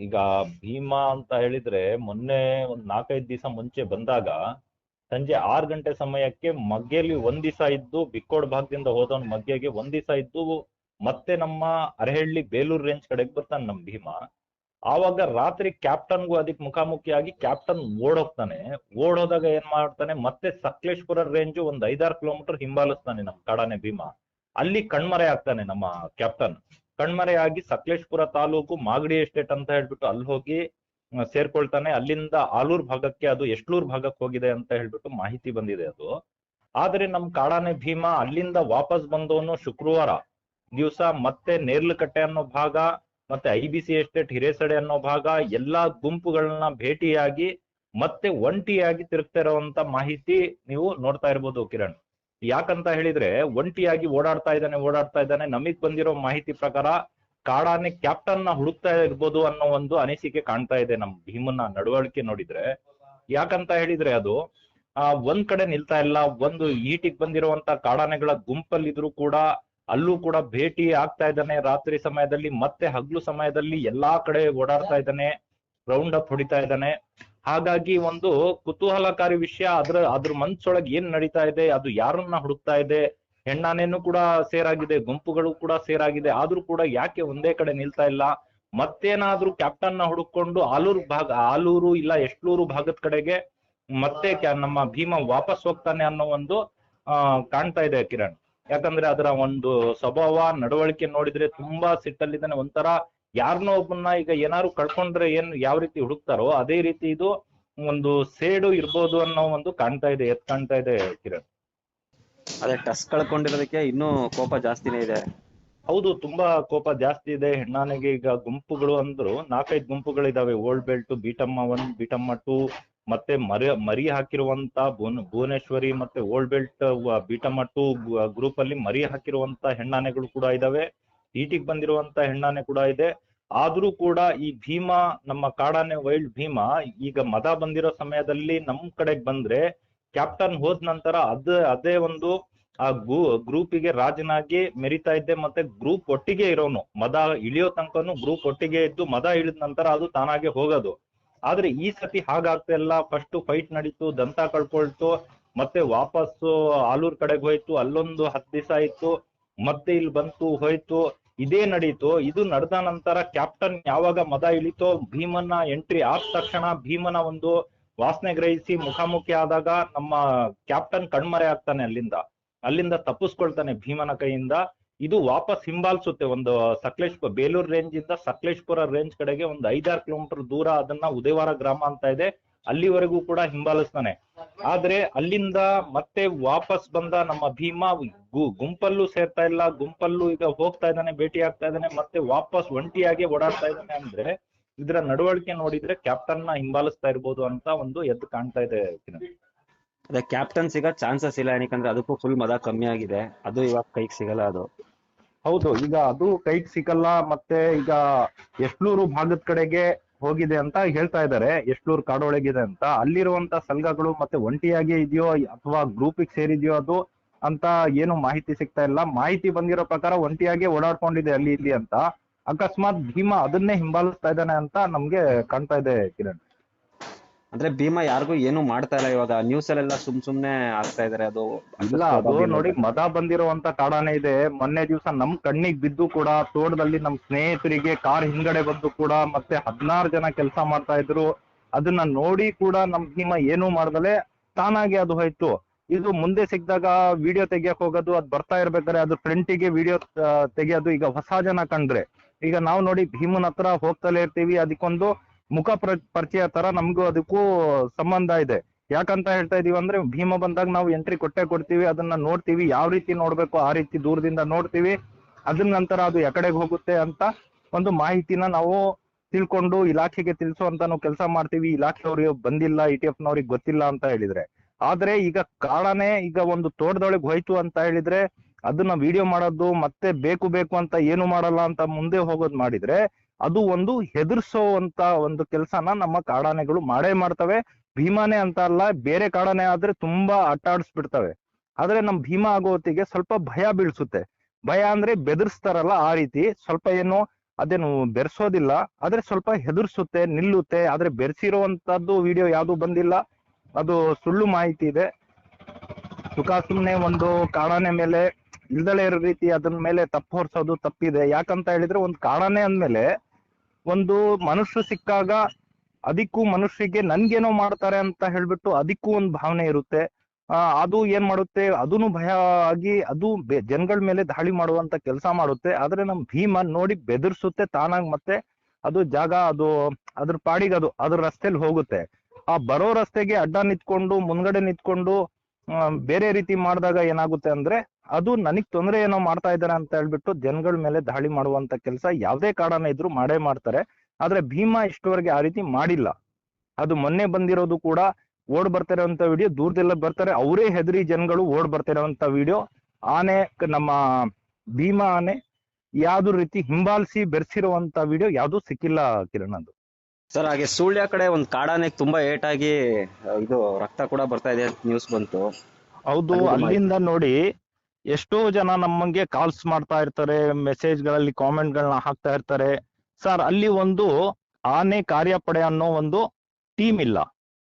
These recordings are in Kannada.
ಈಗ ಭೀಮಾ ಅಂತ ಹೇಳಿದ್ರೆ ಮೊನ್ನೆ ಒಂದ್ ನಾಲ್ಕೈದು ದಿವಸ ಮುಂಚೆ ಬಂದಾಗ ಸಂಜೆ ಆರು ಗಂಟೆ ಸಮಯಕ್ಕೆ ಮಗ್ಗೆಲಿ ಒಂದ್ ದಿವಸ ಇದ್ದು ಬಿಕ್ಕೋಡ್ ಭಾಗದಿಂದ ಹೋದವನ್ ಮಗ್ಗೆಗೆ ಒಂದ್ ದಿವಸ ಇದ್ದು ಮತ್ತೆ ನಮ್ಮ ಅರಹಳ್ಳಿ ಬೇಲೂರು ರೇಂಜ್ ಕಡೆಗೆ ಬರ್ತಾನೆ ನಮ್ ಭೀಮಾ. ಆವಾಗ ರಾತ್ರಿ ಕ್ಯಾಪ್ಟನ್ಗೂ ಅದಕ್ಕೆ ಮುಖಾಮುಖಿಯಾಗಿ ಕ್ಯಾಪ್ಟನ್ ಓಡೋಗ್ತಾನೆ ಓಡೋದಾಗ ಏನ್ ಮಾಡ್ತಾನೆ, ಮತ್ತೆ ಸಕಲೇಶ್ಪುರ ರೇಂಜ್ ಒಂದ್ ಐದಾರು ಕಿಲೋಮೀಟರ್ ಹಿಂಬಾಲಿಸ್ತಾನೆ ನಮ್ ಕಾಡಾನೆ ಭೀಮಾ. ಅಲ್ಲಿ ಕಣ್ಮರೆ ಆಗ್ತಾನೆ ನಮ್ಮ ಕ್ಯಾಪ್ಟನ್. ಕಣ್ಮರೆಯಾಗಿ ಸಕಲೇಶ್ಪುರ ತಾಲೂಕು ಮಾಗಡಿ ಎಸ್ಟೇಟ್ ಅಂತ ಹೇಳ್ಬಿಟ್ಟು ಅಲ್ಲಿ ಹೋಗಿ ಸೇರ್ಕೊಳ್ತಾನೆ. ಅಲ್ಲಿಂದ ಆಲೂರ್ ಭಾಗಕ್ಕೆ ಅದು ಎಷ್ಟ್ಲೂರ್ ಭಾಗಕ್ಕೆ ಹೋಗಿದೆ ಅಂತ ಹೇಳ್ಬಿಟ್ಟು ಮಾಹಿತಿ ಬಂದಿದೆ ಅದು. ಆದ್ರೆ ನಮ್ ಕಾಡಾನೆ ಭೀಮಾ ಅಲ್ಲಿಂದ ವಾಪಸ್ ಬಂದವನು ಶುಕ್ರವಾರ. ದಿವಸ ಮತ್ತೆ ನೇರ್ಲಕಟ್ಟೆ ಅನ್ನೋ ಭಾಗ, ಮತ್ತೆ I B C estate, Hiresade ಅನ್ನೋ ಭಾಗ, ಎಲ್ಲಾ ಗುಂಪುಗಳನ್ನ ಭೇಟಿಯಾಗಿ ಮತ್ತೆ ಒಂಟಿಯಾಗಿ ತಿರುಗ್ತಾ ಇರುವಂತ ಮಾಹಿತಿ ನೀವು ನೋಡ್ತಾ ಇರ್ಬೋದು ಕಿರಣ್. ಯಾಕಂತ ಹೇಳಿದ್ರೆ ಒಂಟಿಯಾಗಿ ಓಡಾಡ್ತಾ ಇದ್ದಾನೆ ಓಡಾಡ್ತಾ ಇದ್ದಾನೆ, ನಮಗ್ ಬಂದಿರೋ ಮಾಹಿತಿ ಪ್ರಕಾರ ಕಾಡಾನೆ ಕ್ಯಾಪ್ಟನ್ನ ಹುಡುಕ್ತಾ ಇರ್ಬೋದು ಅನ್ನೋ ಒಂದು ಅನಿಸಿಕೆ ಕಾಣ್ತಾ ಇದೆ ನಮ್ ಭೀಮನ ನಡವಳಿಕೆ ನೋಡಿದ್ರೆ. ಯಾಕಂತ ಹೇಳಿದ್ರೆ ಅದು, ಆ, ಒಂದ್ ಕಡೆ ನಿಲ್ತಾ ಇಲ್ಲ, ಒಂದು ಈಟಿಗೆ ಬಂದಿರುವಂತ ಕಾಡಾನೆಗಳ ಗುಂಪಲ್ಲಿದ್ರು ಕೂಡ ಅಲ್ಲೂ ಕೂಡ ಭೇಟಿ ಆಗ್ತಾ ಇದ್ದಾನೆ. ರಾತ್ರಿ ಸಮಯದಲ್ಲಿ ಮತ್ತೆ ಹಗ್ಲು ಸಮಯದಲ್ಲಿ ಎಲ್ಲಾ ಕಡೆ ಓಡಾಡ್ತಾ ಇದ್ದಾನೆ ರೌಂಡ್ ಅಪ್ ಹೊಡಿತಾ ಇದ್ದಾನೆ. ಹಾಗಾಗಿ ಒಂದು ಕುತೂಹಲಕಾರಿ ವಿಷಯ, ಅದ್ರ ಅದ್ರ ಮನ್ಸೊಳಗೆ ಏನ್ ನಡೀತಾ ಇದೆ, ಅದು ಯಾರನ್ನ ಹುಡುಕ್ತಾ ಇದೆ, ಹೆಣ್ಣಾನೇನು ಕೂಡ ಸೇರಾಗಿದೆ, ಗುಂಪುಗಳು ಕೂಡ ಸೇರಾಗಿದೆ, ಆದ್ರೂ ಕೂಡ ಯಾಕೆ ಒಂದೇ ಕಡೆ ನಿಲ್ತಾ ಇಲ್ಲ? ಮತ್ತೇನಾದ್ರೂ ಕ್ಯಾಪ್ಟನ್ನ ಹುಡುಕೊಂಡು ಆಲೂರು ಭಾಗ, ಆಲೂರು ಇಲ್ಲ ಎಷ್ಟ್ಲೂರು ಭಾಗದ ಕಡೆಗೆ ಮತ್ತೆ ನಮ್ಮ ಭೀಮ ವಾಪಸ್ ಹೋಗ್ತಾನೆ ಅನ್ನೋ ಒಂದು, ಆ, ಕಾಣ್ತಾ ಇದೆ ಕಿರಣ್. ಯಾಕಂದ್ರೆ ಅದರ ಒಂದು ಸ್ವಭಾವ, ನಡವಳಿಕೆ ನೋಡಿದ್ರೆ ತುಂಬಾ ಸಿಟ್ಟಲ್ಲಿದ್ದಾನೆ. ಒಂಥರ ಯಾರನ್ನೋ ಒಬ್ಬನ್ನ ಈಗ ಏನಾದ್ರು ಕಳ್ಕೊಂಡ್ರೆ ಏನ್ ಯಾವ ರೀತಿ ಹುಡುಕ್ತಾರೋ ಅದೇ ರೀತಿ ಇದು ಒಂದು ಸೇಡು ಇರ್ಬೋದು ಅನ್ನೋ ಒಂದು ಕಾಣ್ತಾ ಇದೆ ಎತ್ ಕಾಣ್ತಾ ಇದೆ ಕಿರಣ್. ಅದೇ ಟಸ್ ಕಳ್ಕೊಂಡಿರೋದಕ್ಕೆ ಇನ್ನೂ ಕೋಪ ಜಾಸ್ತಿನೇ ಇದೆ. ಹೌದು ತುಂಬಾ ಕೋಪ ಜಾಸ್ತಿ ಇದೆ. ಹೆಣ್ಣಾನೆಗೆ ಈಗ ಗುಂಪುಗಳು ಅಂದ್ರು ನಾಲ್ಕೈದು ಗುಂಪುಗಳಿದಾವೆ. Old belt Beetamma one Beetamma two ಮತ್ತೆ ಮರಿ ಮರಿ ಹಾಕಿರುವಂತ ಭುವನ ಭುವನೇಶ್ವರಿ ಮತ್ತೆ old belt Beetamma two group ಅಲ್ಲಿ ಮರಿ ಹಾಕಿರುವಂತ ಹೆಣ್ಣಾನೆಗಳು ಕೂಡ ಇದಾವೆ. ಈಟಿಗೆ ಬಂದಿರುವಂತ ಹೆಣ್ಣಾನೆ ಕೂಡ ಇದೆ. ಆದ್ರೂ ಕೂಡ ಈ ಭೀಮಾ, ನಮ್ಮ ಕಾಡಾನೆ ವೈಲ್ಡ್ ಭೀಮಾ, ಈಗ ಮದ ಬಂದಿರೋ ಸಮಯದಲ್ಲಿ ನಮ್ ಕಡೆಗ್ ಬಂದ್ರೆ ಕ್ಯಾಪ್ಟನ್ ಹೋದ ನಂತರ ಅದ, ಅದೇ ಒಂದು ಆ ಗ್ರೂ ಗ್ರೂಪಿಗೆ ರಾಜನಾಗಿ ಮೆರಿತಾ ಇದ್ದೆ ಮತ್ತೆ ಗ್ರೂಪ್ ಒಟ್ಟಿಗೆ ಇರೋನು. ಮದ ಇಳಿಯೋ ತನಕನು ಗ್ರೂಪ್ ಒಟ್ಟಿಗೆ ಇದ್ದು ಮದ ಇಳಿದ ನಂತರ ಅದು ತಾನಾಗೆ ಹೋಗೋದು. ಆದ್ರೆ ಈ ಸತಿ ಹಾಗಾಗ್ತಾ ಇಲ್ಲ. ಫಸ್ಟ್ ಫೈಟ್ ನಡೀತು, ದಂತ ಕಳ್ಕೊಳ್ತು, ಮತ್ತೆ ವಾಪಸ್ ಆಲೂರ್ ಕಡೆಗೆ ಹೋಯ್ತು. ಅಲ್ಲೊಂದು ಹತ್ತು ದಿವಸ ಆಯ್ತು, ಮತ್ತೆ ಇಲ್ಲಿ ಬಂತು, ಹೋಯ್ತು. ಇದೇ ನಡೀತು. ಇದು ನಡೆದ ನಂತರ ಕ್ಯಾಪ್ಟನ್ ಯಾವಾಗ ಮದ ಇಳಿತೋ ಭೀಮನ ಎಂಟ್ರಿ ಆದ ತಕ್ಷಣ ಭೀಮನ ಒಂದು ವಾಸನೆ ಗ್ರಹಿಸಿ ಮುಖಾಮುಖಿ ಆದಾಗ ನಮ್ಮ ಕ್ಯಾಪ್ಟನ್ ಕಣ್ಮರೆ ಆಗ್ತಾನೆ ಅಲ್ಲಿಂದ. ಅಲ್ಲಿಂದ ತಪ್ಪಿಸ್ಕೊಳ್ತಾನೆ ಭೀಮನ ಕೈಯಿಂದ. ಇದು ವಾಪಸ್ ಹಿಂಬಾಲಿಸುತ್ತೆ ಒಂದು ಸಕಲೇಶ್ಪುರ ಬೇಲೂರು ರೇಂಜ್ ಇಂದ ಸಕಲೇಶ್ಪುರ ರೇಂಜ್ ಕಡೆಗೆ ಒಂದು ಐದಾರು ಕಿಲೋಮೀಟರ್ ದೂರ ಅದನ್ನ ಉದಯವಾರ ಗ್ರಾಮ ಅಂತ ಇದೆ. ಅಲ್ಲಿವರೆಗೂ ಕೂಡ ಹಿಂಬಾಲಿಸ್ತಾನೆ. ಆದ್ರೆ ಅಲ್ಲಿಂದ ಮತ್ತೆ ವಾಪಸ್ ಬಂದ ನಮ್ಮ ಭೀಮ ಗು- ಗುಂಪಲ್ಲೂ ಸೇರ್ತಾ ಇಲ್ಲ. ಗುಂಪಲ್ಲೂ ಈಗ ಹೋಗ್ತಾ ಇದ್ದಾನೆ ಭೇಟಿ ಆಗ್ತಾ ಇದ್ದಾನೆ ಮತ್ತೆ ವಾಪಸ್ ಒಂಟಿಯಾಗಿ ಓಡಾಡ್ತಾ ಇದ್ದಾನೆ ಅಂದ್ರೆ ಇದರ ನಡವಳಿಕೆ ನೋಡಿದ್ರೆ ಕ್ಯಾಪ್ಟನ್ನ ಹಿಂಬಾಲಿಸ್ತಾ ಇರ್ಬೋದು ಅಂತ ಒಂದು ಎದ್ದು ಕಾಣ್ತಾ ಇದೆ. ಅದೇ ಕ್ಯಾಪ್ಟನ್ ಸಿಗ ಚಾನ್ಸಸ್ ಇಲ್ಲ ಏನಕ್ಕಂದ್ರೆ ಅದಕ್ಕೂ ಫುಲ್ ಮದ ಕಮ್ಮಿ ಆಗಿದೆ. ಅದು ಇವಾಗ ಕೈಗೆ ಸಿಗಲ್ಲ ಅದು. ಹೌದು ಈಗ ಅದು ಕೈಗೆ ಸಿಗಲ್ಲ ಮತ್ತೆ ಈಗ ಎಷ್ಟ್ನೂರು ಭಾಗದ ಕಡೆಗೆ ಹೋಗಿದೆ ಅಂತ ಹೇಳ್ತಾ ಇದ್ದಾರೆ. ಎಷ್ಟೂರ್ ಕಾಡೊಳಗಿದೆ ಅಂತ. ಅಲ್ಲಿರುವಂತ ಸಲ್ಗಗಳು ಮತ್ತೆ ಒಂಟಿಯಾಗಿ ಇದೆಯೋ ಅಥವಾ ಗ್ರೂಪಿಗೆ ಸೇರಿದೆಯೋ ಅದು ಅಂತ ಏನು ಮಾಹಿತಿ ಸಿಗ್ತಾ ಇಲ್ಲ. ಮಾಹಿತಿ ಬಂದಿರೋ ಪ್ರಕಾರ ಒಂಟಿಯಾಗಿ ಓಡಾಡ್ಕೊಂಡಿದೆ ಅಲ್ಲಿ ಇಲ್ಲಿ ಅಂತ. ಅಕಸ್ಮಾತ್ ಭೀಮಾ ಅದನ್ನೇ ಹಿಂಬಾಲಿಸ್ತಾ ಇದ್ದಾನೆ ಅಂತ ನಮ್ಗೆ ಕಾಣ್ತಾ ಇದೆ ಕಿರಣ್. ಅಂದ್ರೆ ಭೀಮಾ ಯಾರಿಗೂ ಏನು ಮಾಡ್ತಾ ಇಲ್ಲ ಇವಾಗ. ನ್ಯೂಸ್ ಅಲ್ಲೆಲ್ಲ ಸುಮ್ ಸುಮ್ನೆ ಆಗ್ತಾ ಇದಾರೆ. ಅದು ಇಲ್ಲ ಅದು ನೋಡಿ ಮದ ಬಂದಿರುವಂತ ಕಾಡಾನೆ ಇದೆ. ಮೊನ್ನೆ ದಿವಸ ನಮ್ ಕಣ್ಣಿಗೆ ಬಿದ್ದು ಕೂಡ ತೋಟದಲ್ಲಿ ನಮ್ ಸ್ನೇಹಿತರಿಗೆ ಕಾರ್ ಹಿಂದ್ಗಡೆ ಬಂದು ಕೂಡ ಮತ್ತೆ ಹದಿನಾರು ಜನ ಕೆಲಸ ಮಾಡ್ತಾ ಇದ್ರು. ಅದನ್ನ ನೋಡಿ ಕೂಡ ನಮ್ ಭೀಮ ಏನು ಮಾಡ್ದಲೆ ತಾನಾಗಿ ಅದು ಹೋಯ್ತು. ಇದು ಮುಂದೆ ಸಿಕ್ಕಿದಾಗ ವಿಡಿಯೋ ತೆಗಿಯಕ್ ಹೋಗೋದು ಅದ್ ಬರ್ತಾ ಇರ್ಬೇಕಾದ್ರೆ ಅದು ಫ್ರಂಟಿಗೆ ವಿಡಿಯೋ ತೆಗಿಯೋದು ಈಗ ಹೊಸ ಜನ ಕಂಡ್ರೆ. ಈಗ ನಾವು ನೋಡಿ ಭೀಮನ್ ಹತ್ರ ಹೋಗ್ತಲೇ ಇರ್ತೀವಿ. ಅದಕ್ಕೊಂದು ಮುಖ ಪ್ರ- ಪರಿಚಯ ತರ ನಮ್ಗೂ ಅದಕ್ಕೂ ಸಂಬಂಧ ಇದೆ. ಯಾಕಂತ ಹೇಳ್ತಾ ಇದೀವಿ ಅಂದ್ರೆ ಭೀಮ ಬಂದಾಗ ನಾವು ಎಂಟ್ರಿ ಕೊಟ್ಟೆ ಕೊಡ್ತೀವಿ, ಅದನ್ನ ನೋಡ್ತೀವಿ, ಯಾವ ರೀತಿ ನೋಡ್ಬೇಕು, ಆ ರೀತಿ ದೂರದಿಂದ ನೋಡ್ತೀವಿ, ಅದ್ರ ನಂತರ ಅದು ಎಕಡೆಗೆ ಹೋಗುತ್ತೆ ಅಂತ ಒಂದು ಮಾಹಿತಿನ ನಾವು ತಿಳ್ಕೊಂಡು ಇಲಾಖೆಗೆ ತಿಳಿಸುವಂತ ನಾವು ಕೆಲಸ ಮಾಡ್ತೀವಿ. ಇಲಾಖೆಯವ್ರಿಗೆ ಬಂದಿಲ್ಲ, ಇ ಟಿ ಎಫ್ ನವ್ರಿಗೆ ಗೊತ್ತಿಲ್ಲ ಅಂತ ಹೇಳಿದ್ರೆ. ಆದ್ರೆ ಈಗ ಕಾರಣನೇ ಈಗ ಒಂದು ತೋಟದೊಳಗೆ ಹೋಯ್ತು ಅಂತ ಹೇಳಿದ್ರೆ ಅದನ್ನ ವಿಡಿಯೋ ಮಾಡೋದು ಮತ್ತೆ ಬೇಕು ಬೇಕು ಅಂತ ಏನು ಮಾಡಲ್ಲ ಅಂತ ಮುಂದೆ ಹೋಗೋದ್ ಮಾಡಿದ್ರೆ ಅದು ಒಂದು ಹೆದರ್ಸೋವಂತ ಒಂದು ಕೆಲಸನ ನಮ್ಮ ಕಾಡಾನೆಗಳು ಮಾಡೇ ಮಾಡ್ತವೆ. ಭೀಮಾನೆ ಅಂತ ಅಲ್ಲ, ಬೇರೆ ಕಾಡಾನೆ ಆದ್ರೆ ತುಂಬಾ ಅಟ್ಟಾಡಿಸ್ಬಿಡ್ತವೆ ಆದ್ರೆ ನಮ್ ಭೀಮಾ ಆಗೋ ಹೊತ್ತಿಗೆ ಸ್ವಲ್ಪ ಭಯ ಬೀಳ್ಸುತ್ತೆ. ಭಯ ಅಂದ್ರೆ ಬೆದರ್ಸ್ತಾರಲ್ಲ ಆ ರೀತಿ. ಸ್ವಲ್ಪ ಏನು ಅದೇನು ಬೆರೆಸೋದಿಲ್ಲ, ಆದ್ರೆ ಸ್ವಲ್ಪ ಹೆದರ್ಸುತ್ತೆ, ನಿಲ್ಲುತ್ತೆ. ಆದ್ರೆ ಬೆರೆಸಿರುವಂತದ್ದು ವಿಡಿಯೋ ಯಾವುದು ಬಂದಿಲ್ಲ. ಅದು ಸುಳ್ಳು ಮಾಹಿತಿ ಇದೆ. ಸುಖ ಸುಮ್ನೆ ಒಂದು ಕಾಡಾನೆ ಮೇಲೆ ಇಲ್ದಲೇ ಇರೋ ರೀತಿ ಅದನ್ನ ಮೇಲೆ ತಪ್ಪು ಹೊರ್ಸೋದು ತಪ್ಪಿದೆ. ಯಾಕಂತ ಹೇಳಿದ್ರೆ ಒಂದು ಕಾಡಾನೆ ಅಂದ್ಮೇಲೆ ಒಂದು ಮನುಷ್ಯ ಸಿಕ್ಕಾಗ ಅದಕ್ಕೂ ಮನುಷ್ಯಗೆ ನನ್ಗೇನೋ ಮಾಡ್ತಾರೆ ಅಂತ ಹೇಳ್ಬಿಟ್ಟು ಅದಕ್ಕೂ ಒಂದು ಭಾವನೆ ಇರುತ್ತೆ. ಆ, ಅದು ಏನ್ ಮಾಡುತ್ತೆ? ಅದೂನು ಭಯ ಆಗಿ ಅದು ಜನಗಳ ಮೇಲೆ ದಾಳಿ ಮಾಡುವಂತ ಕೆಲಸ ಮಾಡುತ್ತೆ. ಆದ್ರೆ ನಮ್ ಭೀಮ ನೋಡಿ ಬೆದರ್ಸುತ್ತೆ ತಾನಾಗ್ ಮತ್ತೆ ಅದು ಜಾಗ ಅದು ಅದ್ರ ಪಾಡಿಗೆ ಅದು ಅದ್ರ ರಸ್ತೆಲಿ ಹೋಗುತ್ತೆ. ಆ ಬರೋ ರಸ್ತೆಗೆ ಅಡ್ಡ ನಿಂತ್ಕೊಂಡು ಮುಂದ್ಗಡೆ ನಿಂತ್ಕೊಂಡು ಬೇರೆ ರೀತಿ ಮಾಡಿದಾಗ ಏನಾಗುತ್ತೆ ಅಂದ್ರೆ ಅದು ನನಗ್ ತೊಂದರೆ ಏನೋ ಮಾಡ್ತಾ ಇದ್ದಾರೆ ಅಂತ ಹೇಳ್ಬಿಟ್ಟು ಜನಗಳ ಮೇಲೆ ದಾಳಿ ಮಾಡುವಂತ ಕೆಲಸ ಯಾವ್ದೇ ಕಾರಣ ಇದ್ರು ಮಾಡೇ ಮಾಡ್ತಾರೆ. ಆದ್ರೆ ಭೀಮಾ ಇಷ್ಟವರೆಗೆ ಆ ರೀತಿ ಮಾಡಿಲ್ಲ. ಅದು ಮೊನ್ನೆ ಬಂದಿರೋದು ಕೂಡ ಓಡ್ ಅಂತ ವಿಡಿಯೋ ದೂರದೆಲ್ಲ ಬರ್ತಾರೆ. ಅವರೇ ಹೆದರಿ ಜನಗಳು ಓಡ್ ಅಂತ ವಿಡಿಯೋ. ಆನೆ ನಮ್ಮ ಭೀಮಾ ಆನೆ ಯಾವ್ದು ರೀತಿ ಹಿಂಬಾಲಿಸಿ ಬೆರೆಸಿರುವಂತ ವಿಡಿಯೋ ಯಾವ್ದು ಸಿಕ್ಕಿಲ್ಲ ಕಿರಣ್ ಅದು. ಸರ್ ಹಾಗೆ ಸುಳ್ಯ ಕಡೆ ಒಂದ್ ಕಾಡಾನೆ ತುಂಬಾ ಏಟಾಗಿ ಇದು ರಕ್ತ ಕೂಡ ಬರ್ತಾ ಇದೆ ನ್ಯೂಸ್ ಬಂತು. ಹೌದು ಅಲ್ಲಿಂದ ನೋಡಿ ಎಷ್ಟೋ ಜನ ನಮ್ಮಂಗೆ ಕಾಲ್ಸ್ ಮಾಡ್ತಾ ಇರ್ತಾರೆ ಮೆಸೇಜ್ಗಳಲ್ಲಿ ಕಾಮೆಂಟ್ ಗಳನ್ನ ಹಾಕ್ತಾ ಇರ್ತಾರೆ. ಸರ್ ಅಲ್ಲಿ ಒಂದು ಆನೆ ಕಾರ್ಯಪಡೆ ಅನ್ನೋ ಒಂದು ಟೀಮ್ ಇಲ್ಲ.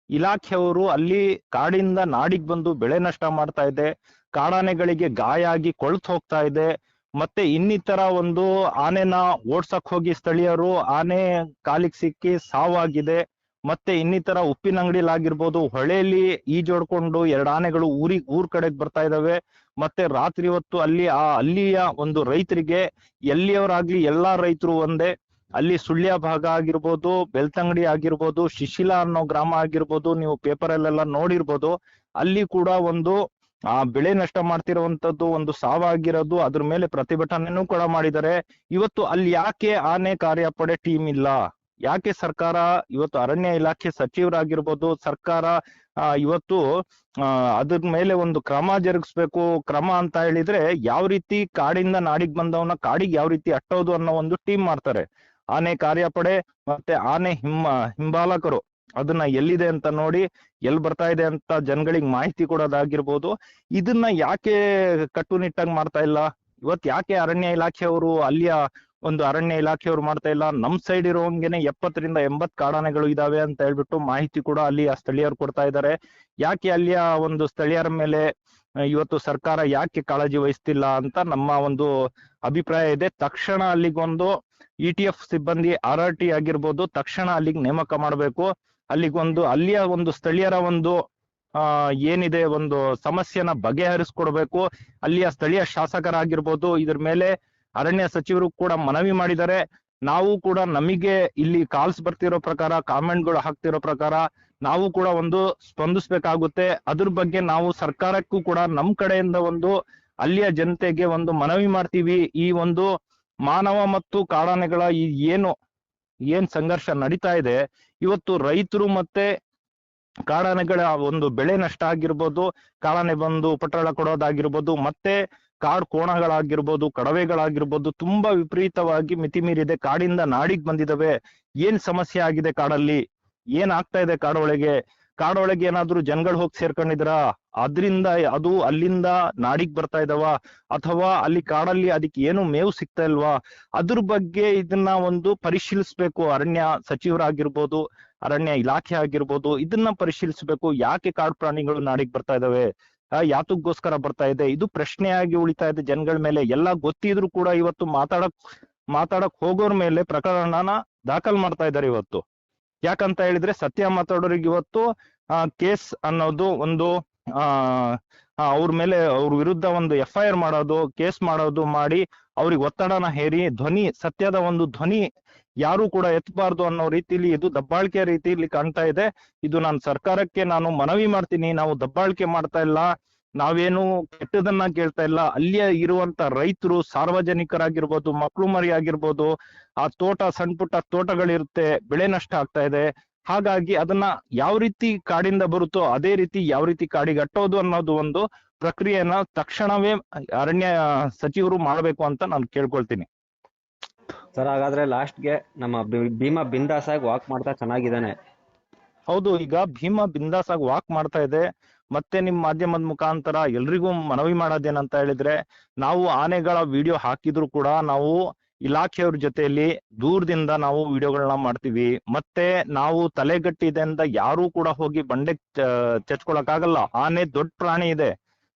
ಇಲಾಖೆಯವರು ಅಲ್ಲಿ ಕಾಡಿಂದ ನಾಡಿಗೆ ಬಂದು ಬೆಳೆ ನಷ್ಟ ಮಾಡ್ತಾ ಇದೆ, ಕಾಡಾನೆಗಳಿಗೆ ಗಾಯ ಆಗಿ ಕೊಳ್ತು ಹೋಗ್ತಾ ಇದೆ, ಮತ್ತೆ ಇನ್ನಿತರ ಒಂದು ಆನೆನ ಓಡ್ಸಕ್ ಹೋಗಿ ಸ್ಥಳೀಯರು, ಆನೆ ಕಾಲಿಗೆ ಸಿಕ್ಕಿ ಸಾವಾಗಿದೆ. ಮತ್ತೆ ಇನ್ನಿತರ ಉಪ್ಪಿನ ಅಂಗಡಿಲಾಗಿರ್ಬೋದು ಹೊಳೆಯಲ್ಲಿ ಈಜೋಡ್ಕೊಂಡು ಎರಡು ಆನೆಗಳು ಊರಿ, ಊರ್ ಕಡೆಗ್ ಬರ್ತಾ ಇದಾವೆ. ಮತ್ತೆ ರಾತ್ರಿ ಹೊತ್ತು ಅಲ್ಲಿ ಆ ಅಲ್ಲಿಯ ಒಂದು ರೈತರಿಗೆ, ಎಲ್ಲಿಯವರಾಗ್ಲಿ ಎಲ್ಲಾ ರೈತರು ಒಂದೇ. ಅಲ್ಲಿ ಸುಳ್ಯ ಭಾಗ ಆಗಿರ್ಬೋದು ಬೆಳ್ತಂಗಡಿ ಆಗಿರ್ಬೋದು, ಶಿಶಿಲಾ ಅನ್ನೋ ಗ್ರಾಮ ಆಗಿರ್ಬೋದು, ನೀವು ಪೇಪರ್ ಅಲ್ಲೆಲ್ಲ ನೋಡಿರ್ಬೋದು. ಅಲ್ಲಿ ಕೂಡ ಒಂದು, ಆ ಬೆಳೆ ನಷ್ಟ ಮಾಡ್ತಿರುವಂತದ್ದು ಒಂದು ಸಾವಾಗಿರೋದು, ಅದ್ರ ಮೇಲೆ ಪ್ರತಿಭಟನೆನೂ ಕೂಡ ಮಾಡಿದ್ದಾರೆ. ಇವತ್ತು ಅಲ್ಲಿ ಯಾಕೆ ಆನೆ ಕಾರ್ಯಪಡೆ ಟೀಮ್ ಇಲ್ಲ? ಯಾಕೆ ಸರ್ಕಾರ ಇವತ್ತು ಅರಣ್ಯ ಇಲಾಖೆ ಸಚಿವರಾಗಿರ್ಬೋದು, ಸರ್ಕಾರ ಇವತ್ತು ಅದ್ರ ಮೇಲೆ ಒಂದು ಕ್ರಮ ಜರುಗಿಸ್ಬೇಕು, ಕ್ರಮ ಅಂತ ಹೇಳಿದ್ರೆ ಯಾವ ರೀತಿ ಕಾಡಿಂದ ನಾಡಿಗೆ ಬಂದವನ ಕಾಡಿಗೆ ಯಾವ ರೀತಿ ಅಟ್ಟೋದು ಅನ್ನೋ ಒಂದು ಟೀಮ್ ಮಾಡ್ತಾರೆ. ಆನೆ ಕಾರ್ಯಪಡೆ ಮತ್ತೆ ಆನೆ ಹಿಮ್ಮ ಹಿಂಬಾಲಕರು. ಅದನ್ನ ಎಲ್ಲಿದೆ ಅಂತ ನೋಡಿ, ಎಲ್ ಬರ್ತಾ ಇದೆ ಅಂತ ಜನಗಳಿಗೆ ಮಾಹಿತಿ ಕೊಡೋದಾಗಿರ್ಬೋದು. ಇದನ್ನ ಯಾಕೆ ಕಟ್ಟುನಿಟ್ಟಾಗಿ ಮಾಡ್ತಾ ಇಲ್ಲ? ಇವತ್ ಯಾಕೆ ಅರಣ್ಯ ಇಲಾಖೆಯವರು ಅಲ್ಲಿಯ ಒಂದು ಅರಣ್ಯ ಇಲಾಖೆಯವರು ಮಾಡ್ತಾ ಇಲ್ಲ. ನಮ್ ಸೈಡ್ ಇರೋಂಗೆನೆ ಎಪ್ಪತ್ತರಿಂದ ಎಂಬತ್ ಕಾಡಾನೆಗಳು ಇದಾವೆ ಅಂತ ಹೇಳ್ಬಿಟ್ಟು ಮಾಹಿತಿ ಕೂಡ ಅಲ್ಲಿ ಆ ಸ್ಥಳೀಯರು ಕೊಡ್ತಾ ಇದ್ದಾರೆ ಯಾಕೆ ಅಲ್ಲಿಯ ಒಂದು ಸ್ಥಳೀಯರ ಮೇಲೆ ಇವತ್ತು ಸರ್ಕಾರ ಯಾಕೆ ಕಾಳಜಿ ವಹಿಸ್ತಿಲ್ಲ ಅಂತ ನಮ್ಮ ಒಂದು ಅಭಿಪ್ರಾಯ ಇದೆ. ತಕ್ಷಣ ಅಲ್ಲಿಗೊಂದು ಇ ಟಿ ಎಫ್ ಸಿಬ್ಬಂದಿ ಆರ್ ಆರ್ ಟಿ ಆಗಿರ್ಬೋದು ತಕ್ಷಣ ಅಲ್ಲಿಗೆ ನೇಮಕ ಮಾಡಬೇಕು. ಅಲ್ಲಿಗೊಂದು ಅಲ್ಲಿಯ ಒಂದು ಸ್ಥಳೀಯರ ಒಂದು ಆ ಏನಿದೆ ಒಂದು ಸಮಸ್ಯೆನ ಬಗೆಹರಿಸ್ಕೊಡ್ಬೇಕು. ಅಲ್ಲಿಯ ಸ್ಥಳೀಯ ಶಾಸಕರಾಗಿರ್ಬೋದು ಇದ್ರ ಮೇಲೆ ಅರಣ್ಯ ಸಚಿವರು ಕೂಡ ಮನವಿ ಮಾಡಿದ್ದಾರೆ ನಾವು ಕೂಡ ನಮಗೆ ಇಲ್ಲಿ ಕಾಲ್ಸ್ ಬರ್ತಿರೋ ಪ್ರಕಾರ ಕಾಮೆಂಟ್ಗಳು ಹಾಕ್ತಿರೋ ಪ್ರಕಾರ ನಾವು ಕೂಡ ಒಂದು ಸ್ಪಂದಿಸ್ಬೇಕಾಗುತ್ತೆ. ಅದ್ರ ಬಗ್ಗೆ ನಾವು ಸರ್ಕಾರಕ್ಕೂ ಕೂಡ ನಮ್ ಕಡೆಯಿಂದ ಒಂದು ಅಲ್ಲಿಯ ಜನತೆಗೆ ಒಂದು ಮನವಿ ಮಾಡ್ತೀವಿ. ಈ ಒಂದು ಮಾನವ ಮತ್ತು ಕಾಡಾನೆಗಳ ಈ ಏನು, ಏನ್ ಸಂಘರ್ಷ ನಡೀತಾ ಇದೆ, ಇವತ್ತು ರೈತರು ಮತ್ತೆ ಕಾಡಾನೆಗಳ ಒಂದು ಬೆಳೆ ನಷ್ಟ ಆಗಿರ್ಬೋದು, ಕಾಡಾನೆ ಬಂದು ಉಪಟಳ ಕೊಡೋದಾಗಿರ್ಬೋದು, ಮತ್ತೆ ಕಾಡ್ ಕೋಣಗಳಾಗಿರ್ಬೋದು, ಕಡವೆಗಳಾಗಿರ್ಬೋದು, ತುಂಬಾ ವಿಪರೀತವಾಗಿ ಮಿತಿ ಮೀರಿದೆ ಕಾಡಿಂದ ನಾಡಿಗೆ ಬಂದಿದ್ದಾವೆ ಏನ್ ಸಮಸ್ಯೆ ಆಗಿದೆ ಕಾಡಲ್ಲಿ? ಏನ್ ಆಗ್ತಾ ಇದೆ ಕಾಡೊಳಗೆ ಕಾಡೊಳಗೆ ಏನಾದ್ರೂ ಜನಗಳು ಹೋಗಿ ಸೇರ್ಕೊಂಡಿದ್ರ? ಅದ್ರಿಂದ, ಅದು ಅಲ್ಲಿಂದ ನಾಡಿಗ್ ಬರ್ತಾ ಇದಾವ? ಅಥವಾ ಅಲ್ಲಿ ಕಾಡಲ್ಲಿ ಅದಕ್ಕೆ ಏನು ಮೇವು ಸಿಗ್ತಾ ಇಲ್ವಾ? ಅದ್ರ ಬಗ್ಗೆ ಇದನ್ನ ಒಂದು ಪರಿಶೀಲಿಸ್ಬೇಕು. ಅರಣ್ಯ ಸಚಿವರಾಗಿರ್ಬೋದು, ಅರಣ್ಯ ಇಲಾಖೆ ಆಗಿರ್ಬೋದು, ಇದನ್ನ ಪರಿಶೀಲಿಸ್ಬೇಕು. ಯಾಕೆ ಕಾಡು ಪ್ರಾಣಿಗಳು ನಾಡಿಗೆ ಬರ್ತಾ ಇದಾವೆ? ಯಾತಕ್ಕೋಸ್ಕರ ಬರ್ತಾ ಇದೆ. ಇದು ಪ್ರಶ್ನೆಯಾಗಿ ಉಳಿತಾ ಇದೆ ಜನಗಳ ಮೇಲೆ. ಎಲ್ಲ ಗೊತ್ತಿದ್ರು ಕೂಡ ಇವತ್ತು ಮಾತಾಡಕ್ ಮಾತಾಡಕ್ ಹೋಗೋರ್ ಮೇಲೆ ಪ್ರಕರಣನ ದಾಖಲ್ ಮಾಡ್ತಾ ಇದ್ದಾರೆ ಇವತ್ತು. ಯಾಕಂತ ಹೇಳಿದ್ರೆ ಸತ್ಯ ಮಾತಾಡೋರಿಗೆ ಇವತ್ತು, ಆ, ಕೇಸ್ ಅನ್ನೋದು ಒಂದು, ಆ ಅವ್ರ ಮೇಲೆ ಅವ್ರ ವಿರುದ್ಧ ಒಂದು ಎಫ್ ಐ ಆರ್ ಮಾಡೋದು, ಕೇಸ್ ಮಾಡೋದು ಮಾಡಿ ಅವ್ರಿಗೆ ಒತ್ತಡನ ಹೇರಿ ಧ್ವನಿ, ಸತ್ಯದ ಒಂದು ಧ್ವನಿ ಯಾರು ಕೂಡ ಎತ್ತಬಾರ್ದು ಅನ್ನೋ ರೀತಿಲಿ ಇದು ದಬ್ಬಾಳಿಕೆ ರೀತಿಯಲ್ಲಿ ಕಾಣ್ತಾ ಇದೆ. ಇದು ನಾನು ಸರ್ಕಾರಕ್ಕೆ ನಾನು ಮನವಿ ಮಾಡ್ತೀನಿ. ನಾವು ದಬ್ಬಾಳಿಕೆ ಮಾಡ್ತಾ ಇಲ್ಲ. ನಾವೇನು ಕೆಟ್ಟದನ್ನ ಕೇಳ್ತಾ ಇಲ್ಲ. ಅಲ್ಲಿಯ ಇರುವಂತ ರೈತರು ಸಾರ್ವಜನಿಕರಾಗಿರ್ಬೋದು ಮಕ್ಕಳು ಮರಿ ಆಗಿರ್ಬೋದು ಆ ತೋಟ, ಸಣ್ಣ ಪುಟ್ಟ ತೋಟಗಳಿರುತ್ತೆ. ಬೆಳೆ ನಷ್ಟ ಆಗ್ತಾ ಇದೆ. ಹಾಗಾಗಿ ಅದನ್ನ ಯಾವ ರೀತಿ ಕಾಡಿಂದ ಬರುತ್ತೋ ಅದೇ ರೀತಿ ಯಾವ ರೀತಿ ಕಾಡಿಗೆ ಅಟ್ಟೋದು ಅನ್ನೋದು ಒಂದು ಪ್ರಕ್ರಿಯೆಯನ್ನ ತಕ್ಷಣವೇ ಅರಣ್ಯ ಸಚಿವರು ಮಾಡಬೇಕು ಅಂತ ನಾನು ಕೇಳ್ಕೊಳ್ತೀನಿ. ಸರ್ ಹಾಗಾದ್ರೆ ಲಾಸ್ಟ್ಗೆ ನಮ್ಮ ಬಿ- ಭೀಮಾ ಬಿಂದಾಸ್ ಆಗಿ ವಾಕ್ ಮಾಡ್ತಾ ಚೆನ್ನಾಗಿದ್ದಾನೆ. ಹೌದು, ಈಗ ಭೀಮಾ ಬಿಂದಾಸ್ ಆಗಿ ವಾಕ್ ಮಾಡ್ತಾ ಇದೆ. ಮತ್ತೆ ನಿಮ್ ಮಾಧ್ಯಮದ ಮುಖಾಂತರ ಎಲ್ರಿಗೂ ಮನವಿ ಮಾಡೋದೇನಂತ ಹೇಳಿದ್ರೆ, ನಾವು ಆನೆಗಳ ವಿಡಿಯೋ ಹಾಕಿದ್ರು ಕೂಡ ನಾವು ಇಲಾಖೆಯವ್ರ ಜೊತೆಯಲ್ಲಿ ದೂರದಿಂದ ನಾವು ವಿಡಿಯೋಗಳನ್ನ ಮಾಡ್ತೀವಿ. ಮತ್ತೆ ನಾವು ತಲೆಗಟ್ಟಿದೆಯಿಂದ ಯಾರು ಕೂಡ ಹೋಗಿ ಬಂಡೆ ಚಚ್ಕೊಳಕ್ ಆಗಲ್ಲ ಆನೆ ದೊಡ್ಡ ಪ್ರಾಣಿ ಇದೆ.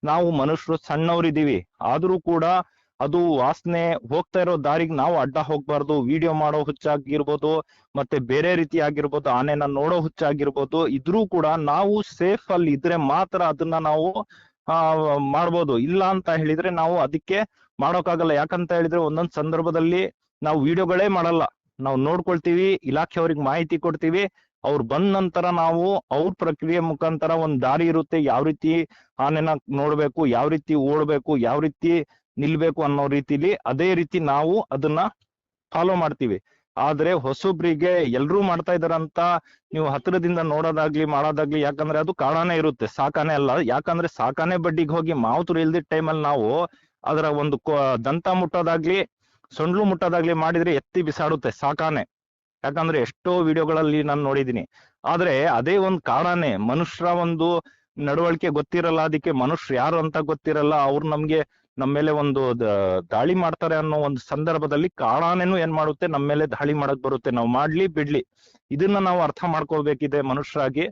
ನಾವು ಮನುಷ್ಯರು ಸಣ್ಣವ್ರಿದೀವಿ ಆದ್ರೂ ಕೂಡ ಅದು ವಾಸನೆ ಹೋಗ್ತಾ ಇರೋ ದಾರಿಗೆ ನಾವು ಅಡ್ಡ ಹೋಗ್ಬಾರ್ದು. ವಿಡಿಯೋ ಮಾಡೋ ಹುಚ್ಚಾಗಿರ್ಬೋದು, ಮತ್ತೆ ಬೇರೆ ರೀತಿ ಆಗಿರ್ಬೋದು ಆನೆನ ನೋಡೋ ಹುಚ್ಚಾಗಿರ್ಬೋದು, ಇದ್ರೂ ಕೂಡ ನಾವು ಸೇಫ್ ಅಲ್ಲಿ ಇದ್ರೆ ಮಾತ್ರ ಅದನ್ನ ನಾವು, ಆ, ಮಾಡ್ಬೋದು. ಇಲ್ಲ ಅಂತ ಹೇಳಿದ್ರೆ ನಾವು ಅದಕ್ಕೆ ಮಾಡೋಕ್ಕಾಗಲ್ಲ. ಯಾಕಂತ ಹೇಳಿದ್ರೆ ಒಂದೊಂದ್ ಸಂದರ್ಭದಲ್ಲಿ ನಾವು ವಿಡಿಯೋಗಳೇ ಮಾಡಲ್ಲ. ನಾವು ನೋಡ್ಕೊಳ್ತೀವಿ ಇಲಾಖೆಯವ್ರಿಗೆ ಮಾಹಿತಿ ಕೊಡ್ತೀವಿ. ಅವ್ರು ಬಂದ ನಂತರ ನಾವು ಅವ್ರ ಪ್ರಕ್ರಿಯೆ ಮುಖಾಂತರ ಒಂದ್ ದಾರಿ ಇರುತ್ತೆ. ಯಾವ ರೀತಿ ಆನೆನ ನೋಡ್ಬೇಕು, ಯಾವ ರೀತಿ ಓಡ್ಬೇಕು, ಯಾವ ರೀತಿ ನಿಲ್ಬೇಕು ಅನ್ನೋ ರೀತಿಲಿ ಅದೇ ರೀತಿ ನಾವು ಅದನ್ನ ಫಾಲೋ ಮಾಡ್ತೀವಿ. ಆದ್ರೆ ಹೊಸಬ್ರಿಗೆ ಎಲ್ರೂ ಮಾಡ್ತಾ ಇದಾರಂತ ನೀವು ಹತ್ರದಿಂದ ನೋಡೋದಾಗ್ಲಿ ಮಾಡೋದಾಗ್ಲಿ ಯಾಕಂದ್ರೆ ಅದು ಕಾಡಾನೆ ಇರುತ್ತೆ. ಸಾಕಾನೆ ಅಲ್ಲ. ಯಾಕಂದ್ರೆ ಸಾಕಾನೆ ಬಡ್ಡಿಗೆ ಹೋಗಿ ಮಾವುತರು ಇಲ್ದಿದ್ದ ಟೈಮಲ್ಲಿ ನಾವು ಅದರ ಒಂದು ದಂತ ಮುಟ್ಟೋದಾಗ್ಲಿ, ಸೊಂಡ್ಲು ಮುಟ್ಟೋದಾಗ್ಲಿ ಮಾಡಿದ್ರೆ ಎತ್ತಿ ಬಿಸಾಡುತ್ತೆ. ಸಾಕಾನೆ. ಯಾಕಂದ್ರೆ ಎಷ್ಟೋ ವಿಡಿಯೋಗಳಲ್ಲಿ ನಾನು ನೋಡಿದೀನಿ ಆದ್ರೆ ಅದೇ ಒಂದು ಕಾರಣನೇ. ಮನುಷ್ಯರ ಒಂದು ನಡವಳಿಕೆ ಗೊತ್ತಿರಲ್ಲ, ಅದಕ್ಕೆ ಮನುಷ್ಯ ಯಾರು ಅಂತ ಗೊತ್ತಿರಲ್ಲ. ಅವ್ರು ನಮ್ಗೆ ನಮ್ಮ ಮೇಲೆ ಒಂದು ದಾಳಿ ಮಾಡ್ತಾರೆ ಅನ್ನೋ ಒಂದು ಸಂದರ್ಭದಲ್ಲಿ ಕಾಣಾನೇನು ಏನ್ ಮಾಡುತ್ತೆ? ನಮ್ಮ ಮೇಲೆ ದಾಳಿ ಮಾಡಕ್ ಬರುತ್ತೆ. ನಾವು ಮಾಡ್ಲಿ ಬಿಡ್ಲಿ. ಇದನ್ನ ನಾವು ಅರ್ಥ ಮಾಡ್ಕೋಬೇಕಿದೆ ಮನುಷ್ಯರಾಗಿ.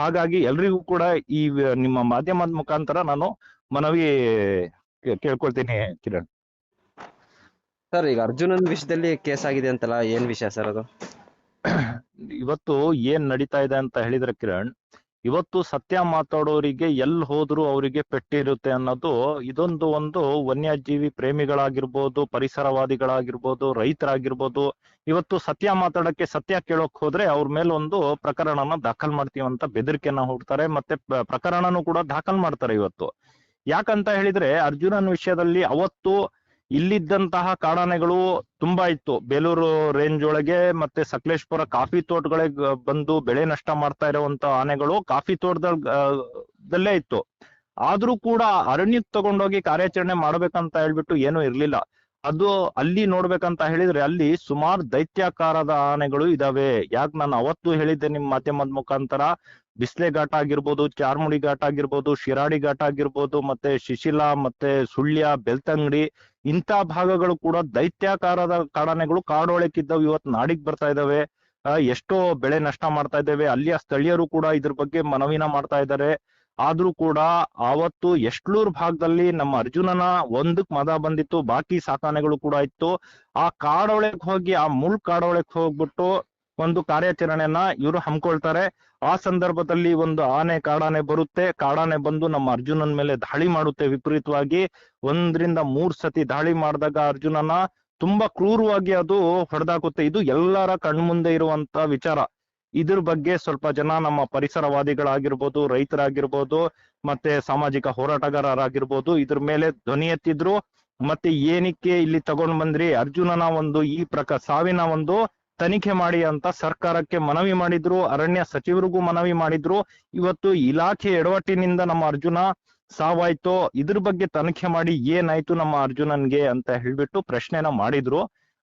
ಹಾಗಾಗಿ ಎಲ್ರಿಗೂ ಕೂಡ ಈ ನಿಮ್ಮ ಮಾಧ್ಯಮದ ಮುಖಾಂತರ ನಾನು ಮನವಿ ಕೇಳ್ಕೊಳ್ತೀನಿ ಕಿರಣ್. ಸರ್ ಈಗ ಅರ್ಜುನನ್ ವಿಷಯದಲ್ಲಿ ಕೇಸ್ ಆಗಿದೆ ಅಂತಲ್ಲ ಏನ್ ವಿಷಯ ಸರ್ ಅದು? ಇವತ್ತು ಏನ್ ನಡೀತಾ ಇದೆ ಅಂತ ಹೇಳಿದ್ರೆ ಕಿರಣ್ ಇವತ್ತು ಸತ್ಯ ಮಾತಾಡೋರಿಗೆ ಎಲ್ಲಿ ಹೋದ್ರು ಅವರಿಗೆ ಪೆಟ್ಟಿರುತ್ತೆ ಅನ್ನೋದು ಇದೊಂದು ಒಂದು ವನ್ಯಜೀವಿ ಪ್ರೇಮಿಗಳಾಗಿರ್ಬೋದು, ಪರಿಸರವಾದಿಗಳಾಗಿರ್ಬೋದು, ರೈತರಾಗಿರ್ಬೋದು. ಇವತ್ತು ಸತ್ಯ ಮಾತಾಡಕ್ಕೆ ಸತ್ಯ ಕೇಳೋಕ್ ಹೋದ್ರೆ ಅವ್ರ ಮೇಲೆ ಒಂದು ಪ್ರಕರಣನ ದಾಖಲ್ ಮಾಡ್ತೀವಿ ಅಂತ ಬೆದರಿಕೆಯನ್ನ ಹುಡ್ತಾರೆ, ಮತ್ತೆ ಪ್ರಕರಣನೂ ಕೂಡ ದಾಖಲ್ ಮಾಡ್ತಾರೆ ಇವತ್ತು. ಯಾಕಂತ ಹೇಳಿದ್ರೆ ಅರ್ಜುನನ್ ವಿಷಯದಲ್ಲಿ ಅವತ್ತು ಇಲ್ಲಿದ್ದಂತಹ ಕಾಡಾನೆಗಳು ತುಂಬಾ ಇತ್ತು. ಬೇಲೂರು ರೇಂಜ್ ಒಳಗೆ ಮತ್ತೆ ಸಕಲೇಶ್ಪುರ ಕಾಫಿ ತೋಟಗಳಿಗೆ ಬಂದು ಬೆಳೆ ನಷ್ಟ ಮಾಡ್ತಾ ಇರುವಂತ ಆನೆಗಳು ಕಾಫಿ ತೋಟದಲ್ಲೇ ಇತ್ತು. ಆದ್ರೂ ಕೂಡ ಅರಣ್ಯಕ್ಕೆ ತಗೊಂಡೋಗಿ ಕಾರ್ಯಾಚರಣೆ ಮಾಡ್ಬೇಕಂತ ಹೇಳ್ಬಿಟ್ಟು ಏನೂ ಇರ್ಲಿಲ್ಲ. ಅದು ಅಲ್ಲಿ ನೋಡ್ಬೇಕಂತ ಹೇಳಿದ್ರೆ ಅಲ್ಲಿ ಸುಮಾರು ದೈತ್ಯಾಕಾರದ ಆನೆಗಳು ಇದಾವೆ. ಯಾಕೆ ನಾನು ಅವತ್ತು ಹೇಳಿದ್ದೆ ನಿಮ್ ಮಾಧ್ಯಮದ ಮುಖಾಂತರ? ಬಿಸ್ಲೆ ಘಾಟ್ ಆಗಿರ್ಬೋದು, ಚಾರ್ಮುಡಿ ಘಾಟ್ ಆಗಿರ್ಬೋದು, ಶಿರಾಡಿ ಘಾಟ್ ಆಗಿರ್ಬೋದು, ಮತ್ತೆ ಶಿಶಿಲಾ, ಮತ್ತೆ ಸುಳ್ಯ, ಬೆಳ್ತಂಗಡಿ ಇಂಥ ಭಾಗಗಳು ಕೂಡ ದೈತ್ಯಾಕಾರದ ಕಾಡಾನೆಗಳು ಕಾಡೊಳಕ್ಕಿದ್ದವು. ಇವತ್ತು ನಾಡಿಗ್ ಬರ್ತಾ ಇದಾವೆ. ಆ, ಎಷ್ಟೋ ಬೆಳೆ ನಷ್ಟ ಮಾಡ್ತಾ ಇದ್ದೇವೆ ಅಲ್ಲಿಯ ಸ್ಥಳೀಯರು ಕೂಡ ಇದ್ರ ಬಗ್ಗೆ ಮನವಿನ ಮಾಡ್ತಾ ಇದ್ದಾರೆ ಆದ್ರೂ ಕೂಡ ಆವತ್ತು ಎಷ್ಟ್ಲೂರ್ ಭಾಗದಲ್ಲಿ ನಮ್ಮ ಅರ್ಜುನನ ಒಂದಕ್ ಮದ ಬಂದಿತ್ತು. ಬಾಕಿ ಸಾಕಾನೆಗಳು ಕೂಡ ಇತ್ತು. ಆ ಕಾಡೊಳಗ್ ಹೋಗಿ ಆ ಮುಳ್ ಕಾಡೊಳಗ್ ಹೋಗ್ಬಿಟ್ಟು ಒಂದು ಕಾರ್ಯಾಚರಣೆಯನ್ನ ಇವರು ಹಮ್ಮಿಕೊಳ್ತಾರೆ. ಆ ಸಂದರ್ಭದಲ್ಲಿ ಒಂದು ಆನೆ ಕಾಡಾನೆ ಬರುತ್ತೆ. ಕಾಡಾನೆ ಬಂದು ನಮ್ಮ ಅರ್ಜುನನ್ ಮೇಲೆ ದಾಳಿ ಮಾಡುತ್ತೆ ವಿಪರೀತವಾಗಿ. ಒಂದ್ರಿಂದ ಮೂರ್ ಸತಿ ದಾಳಿ ಮಾಡಿದಾಗ ಅರ್ಜುನನ ತುಂಬಾ ಕ್ರೂರವಾಗಿ ಅದು ಹೊಡೆದಾಕುತ್ತೆ. ಇದು ಎಲ್ಲರ ಕಣ್ಮುಂದೆ ಇರುವಂತ ವಿಚಾರ. ಇದ್ರ ಬಗ್ಗೆ ಸ್ವಲ್ಪ ಜನ ನಮ್ಮ ಪರಿಸರವಾದಿಗಳಾಗಿರ್ಬೋದು, ರೈತರಾಗಿರ್ಬೋದು, ಮತ್ತೆ ಸಾಮಾಜಿಕ ಹೋರಾಟಗಾರರಾಗಿರ್ಬೋದು, ಇದ್ರ ಮೇಲೆ ಧ್ವನಿ ಎತ್ತಿದ್ರು. ಮತ್ತೆ ಏನಕ್ಕೆ ಇಲ್ಲಿ ತಗೊಂಡ್ ಬಂದ್ರಿ? ಅರ್ಜುನನ ಒಂದು ಈ ಪ್ರಕ, ಸಾವಿನ ಒಂದು ತನಿಖೆ ಮಾಡಿ ಅಂತ ಸರ್ಕಾರಕ್ಕೆ ಮನವಿ ಮಾಡಿದ್ರು, ಅರಣ್ಯ ಸಚಿವರಿಗೂ ಮನವಿ ಮಾಡಿದ್ರು. ಇವತ್ತು ಇಲಾಖೆ ಎಡವಟ್ಟಿನಿಂದ ನಮ್ಮ ಅರ್ಜುನ ಸಾವಾಯ್ತು, ಇದ್ರ ಬಗ್ಗೆ ತನಿಖೆ ಮಾಡಿ ಏನಾಯ್ತು ನಮ್ಮ ಅರ್ಜುನನ್ಗೆ ಅಂತ ಹೇಳ್ಬಿಟ್ಟು ಪ್ರಶ್ನೆನ ಮಾಡಿದ್ರು.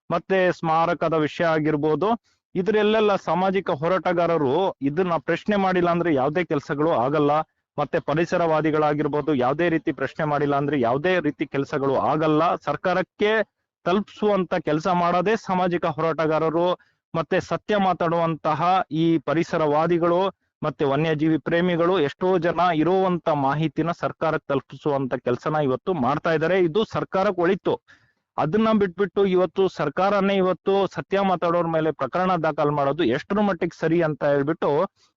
ಮತ್ತೆ ಸ್ಮಾರಕದ ವಿಷಯ ಆಗಿರ್ಬೋದು, ಇದ್ರೆಲ್ಲೆಲ್ಲ ಸಾಮಾಜಿಕ ಹೋರಾಟಗಾರರು ಇದನ್ನ ಪ್ರಶ್ನೆ ಮಾಡಿಲ್ಲ ಅಂದ್ರೆ ಯಾವುದೇ ಕೆಲಸಗಳು ಆಗಲ್ಲ. ಮತ್ತೆ ಪರಿಸರವಾದಿಗಳಾಗಿರ್ಬೋದು, ಯಾವ್ದೇ ರೀತಿ ಪ್ರಶ್ನೆ ಮಾಡಿಲ್ಲ ಅಂದ್ರೆ ಯಾವ್ದೇ ರೀತಿ ಕೆಲಸಗಳು ಆಗಲ್ಲ. ಸರ್ಕಾರಕ್ಕೆ ತಲುಪಿಸುವಂತ ಕೆಲಸ ಮಾಡೋದೇ ಸಾಮಾಜಿಕ ಹೋರಾಟಗಾರರು ಮತ್ತೆ ಸತ್ಯ ಮಾತಾಡುವಂತಹ ಈ ಪರಿಸರವಾದಿಗಳು ಮತ್ತೆ ವನ್ಯಜೀವಿ ಪ್ರೇಮಿಗಳು ಎಷ್ಟೋ ಜನ ಇರುವಂತ ಮಾಹಿತಿನ ಸರ್ಕಾರಕ್ಕೆ ತಲುಪಿಸುವಂತ ಕೆಲಸನ ಇವತ್ತು ಮಾಡ್ತಾ ಇದ್ದಾರೆ. ಇದು ಸರ್ಕಾರಕ್ಕೆ ಒಳಿತು. ಅದನ್ನ ಬಿಟ್ಬಿಟ್ಟು ಇವತ್ತು ಸರ್ಕಾರನೇ ಇವತ್ತು ಸತ್ಯ ಮಾತಾಡೋರ್ ಮೇಲೆ ಪ್ರಕರಣ ದಾಖಲು ಮಾಡೋದು ಎಷ್ಟರ ಮಟ್ಟಿಗೆ ಸರಿ ಅಂತ ಹೇಳ್ಬಿಟ್ಟು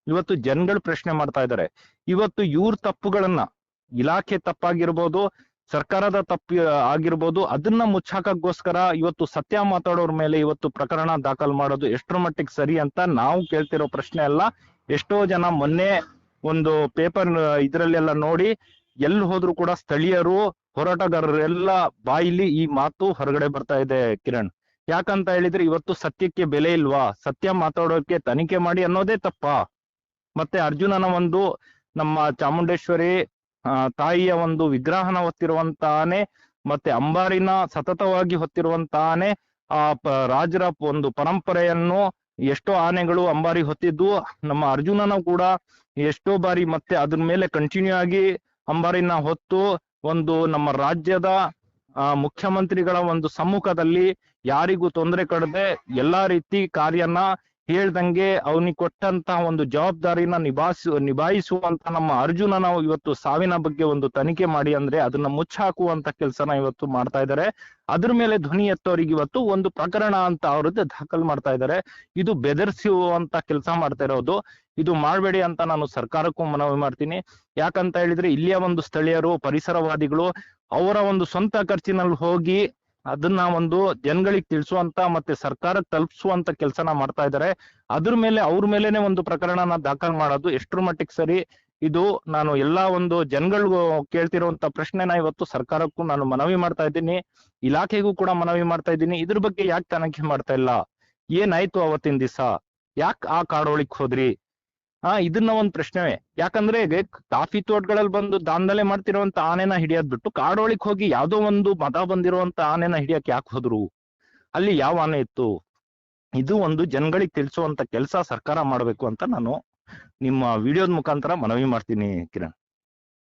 ಇವತ್ತು ಜನಗಳು ಪ್ರಶ್ನೆ ಮಾಡ್ತಾ ಇದ್ದಾರೆ. ಇವತ್ತು ಇವ್ರ ತಪ್ಪುಗಳನ್ನ, ಇಲಾಖೆ ತಪ್ಪಾಗಿರ್ಬೋದು ಸರ್ಕಾರದ ತಪ್ಪು ಆಗಿರ್ಬೋದು, ಅದನ್ನ ಮುಚ್ಚಾಕಕ್ಕೋಸ್ಕರ ಇವತ್ತು ಸತ್ಯ ಮಾತಾಡೋರ್ ಮೇಲೆ ಇವತ್ತು ಪ್ರಕರಣ ದಾಖಲು ಮಾಡೋದು ಎಷ್ಟರ ಮಟ್ಟಿಗೆ ಸರಿ ಅಂತ ನಾವು ಕೇಳ್ತಿರೋ ಪ್ರಶ್ನೆ ಅಲ್ಲ. ಎಷ್ಟೋ ಜನ ಮೊನ್ನೆ ಒಂದು ಪೇಪರ್ ಇದ್ರಲ್ಲೆಲ್ಲ ನೋಡಿ ಎಲ್ಲಿ ಹೋದ್ರು ಕೂಡ ಸ್ಥಳೀಯರು, ಹೋರಾಟಗಾರರೆಲ್ಲ ಬಾಯಿಲಿ ಈ ಮಾತು ಹೊರಗಡೆ ಬರ್ತಾ ಇದೆ ಕಿರಣ್. ಯಾಕಂತ ಹೇಳಿದ್ರೆ ಇವತ್ತು ಸತ್ಯಕ್ಕೆ ಬೆಲೆ ಇಲ್ವಾ? ಸತ್ಯ ಮಾತಾಡೋಕೆ ತನಿಖೆ ಮಾಡಿ ಅನ್ನೋದೇ ತಪ್ಪಾ? ಮತ್ತೆ ಅರ್ಜುನನ ಒಂದು ನಮ್ಮ ಚಾಮುಂಡೇಶ್ವರಿ ತಾಯಿಯ ಒಂದು ವಿಗ್ರಹನ ಹೊತ್ತಿರುವಂತಾನೆ, ಮತ್ತೆ ಅಂಬಾರಿನ ಸತತವಾಗಿ ಹೊತ್ತಿರುವಂತಾನೆ, ಆ ರಾಜರ ಒಂದು ಪರಂಪರೆಯನ್ನು ಎಷ್ಟೋ ಆನೆಗಳು ಅಂಬಾರಿ ಹೊತ್ತಿದ್ದು, ನಮ್ಮ ಅರ್ಜುನನ ಕೂಡ ಎಷ್ಟೋ ಬಾರಿ ಮತ್ತೆ ಅದ್ರ ಮೇಲೆ ಕಂಟಿನ್ಯೂ ಆಗಿ ಅಂಬಾರಿನ ಹೊತ್ತು ಒಂದು ನಮ್ಮ ರಾಜ್ಯದ ಮುಖ್ಯಮಂತ್ರಿಗಳ ಒಂದು ಸಮ್ಮುಖದಲ್ಲಿ ಯಾರಿಗೂ ತೊಂದರೆ ಕೊಡದೆ ಎಲ್ಲಾ ರೀತಿ ಕಾರ್ಯನ ಹೇಳ್ದಂಗೆ ಅವನಿಗೆ ಕೊಟ್ಟಂತ ಒಂದು ಜವಾಬ್ದಾರಿನ ನಿಭಾಯಿಸು, ನಿಭಾಯಿಸುವಂತ ನಮ್ಮ ಅರ್ಜುನ ನಾವು ಇವತ್ತು ಸಾವಿನ ಬಗ್ಗೆ ಒಂದು ತನಿಖೆ ಮಾಡಿ ಅಂದ್ರೆ ಅದನ್ನ ಮುಚ್ಚಾಕುವಂತ ಕೆಲಸನ ಇವತ್ತು ಮಾಡ್ತಾ ಇದ್ದಾರೆ ಅದ್ರ ಮೇಲೆ ಧ್ವನಿ ಎತ್ತೋರಿಗೆ ಇವತ್ತು ಒಂದು ಪ್ರಕರಣ ಅಂತ ಅವ್ರದ್ದು ದಾಖಲು ಮಾಡ್ತಾ ಇದ್ದಾರೆ ಇದು ಬೆದರಿಸುವಂತ ಕೆಲಸ ಮಾಡ್ತಾ ಇರೋದು. ಇದು ಮಾಡಬೇಡಿ ಅಂತ ನಾನು ಸರ್ಕಾರಕ್ಕೂ ಮನವಿ ಮಾಡ್ತೀನಿ. ಯಾಕಂತ ಹೇಳಿದ್ರೆ ಇಲ್ಲಿಯ ಒಂದು ಸ್ಥಳೀಯರು, ಪರಿಸರವಾದಿಗಳು ಅವರ ಒಂದು ಸ್ವಂತ ಖರ್ಚಿನಲ್ಲಿ ಹೋಗಿ ಅದನ್ನ ಒಂದು ಜನಗಳಿಗೆ ತಿಳಿಸುವಂತ ಮತ್ತೆ ಸರ್ಕಾರಕ್ಕೆ ತಲುಪಿಸುವಂತ ಕೆಲಸನ ಮಾಡ್ತಾ ಇದ್ದಾರೆ ಅದ್ರ ಮೇಲೆ, ಅವ್ರ ಮೇಲೆನೆ ಒಂದು ಪ್ರಕರಣನ ದಾಖಲು ಮಾಡೋದು ಎಷ್ಟ್ರ ಮಟ್ಟಿಗೆ ಸರಿ? ಇದು ನಾನು ಎಲ್ಲಾ ಒಂದು ಜನಗಳಿಗೂ ಕೇಳ್ತಿರುವಂತ ಪ್ರಶ್ನೆನ ಇವತ್ತು ಸರ್ಕಾರಕ್ಕೂ ನಾನು ಮನವಿ ಮಾಡ್ತಾ ಇದ್ದೀನಿ. ಇಲಾಖೆಗೂ ಕೂಡ ಮನವಿ ಮಾಡ್ತಾ ಇದ್ದೀನಿ. ಇದ್ರ ಬಗ್ಗೆ ಯಾಕೆ ತನಿಖೆ ಮಾಡ್ತಾ ಇಲ್ಲ? ಏನಾಯ್ತು ಅವತ್ತಿನ ದಿವಸ? ಯಾಕೆ ಆ ಕಾಡೋಳಿಕ್ ಹೋದ್ರಿ? ಆ ಇದನ್ನ ಒಂದ್ ಪ್ರಶ್ನೆವೇ. ಯಾಕಂದ್ರೆ ಕಾಫಿ ತೋಟಗಳಲ್ಲಿ ಬಂದು ದಾಂಧಲೆ ಮಾಡ್ತಿರುವಂತ ಆನೆನ ಹಿಡಿಯೋದ್ ಬಿಟ್ಟು ಕಾಡೋಳಿಕ್ ಹೋಗಿ ಯಾವ್ದೋ ಒಂದು ಮತ ಬಂದಿರುವಂತ ಆನೆನ ಹಿಡಿಯಕ್ ಯಾಕೆ ಹೋದ್ರು? ಅಲ್ಲಿ ಯಾವ ಆನೆ ಇತ್ತು? ಇದು ಒಂದು ಜನಗಳಿಗೆ ತಿಳಿಸುವಂತ ಕೆಲಸ ಸರ್ಕಾರ ಮಾಡ್ಬೇಕು ಅಂತ ನಾನು ನಿಮ್ಮ ವಿಡಿಯೋದ ಮುಖಾಂತರ ಮನವಿ ಮಾಡ್ತೀನಿ ಕಿರಣ್.